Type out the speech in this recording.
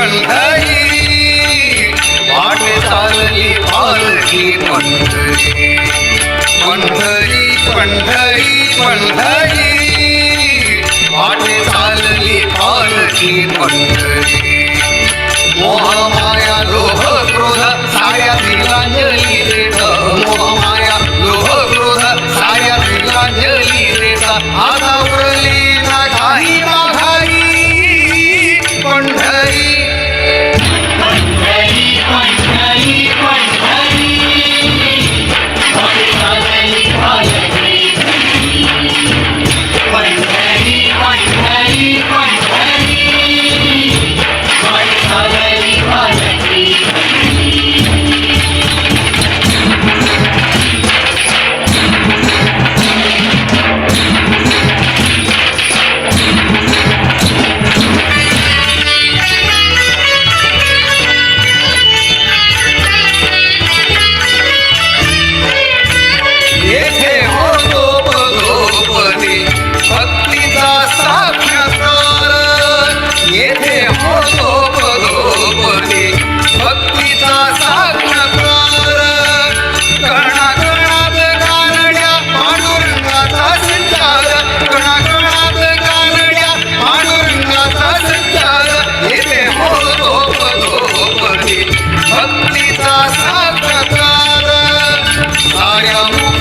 पंढरी वाट चालली पालखी पंढरी पंढरी पंढरी पंढरी वाट चालली पालखी पंढरी मोहमाया लोह क्रोध साऱ्या तिलांजली देत मोहमाया लोह क्रोध साया तिलांजली देत आता उरली Ram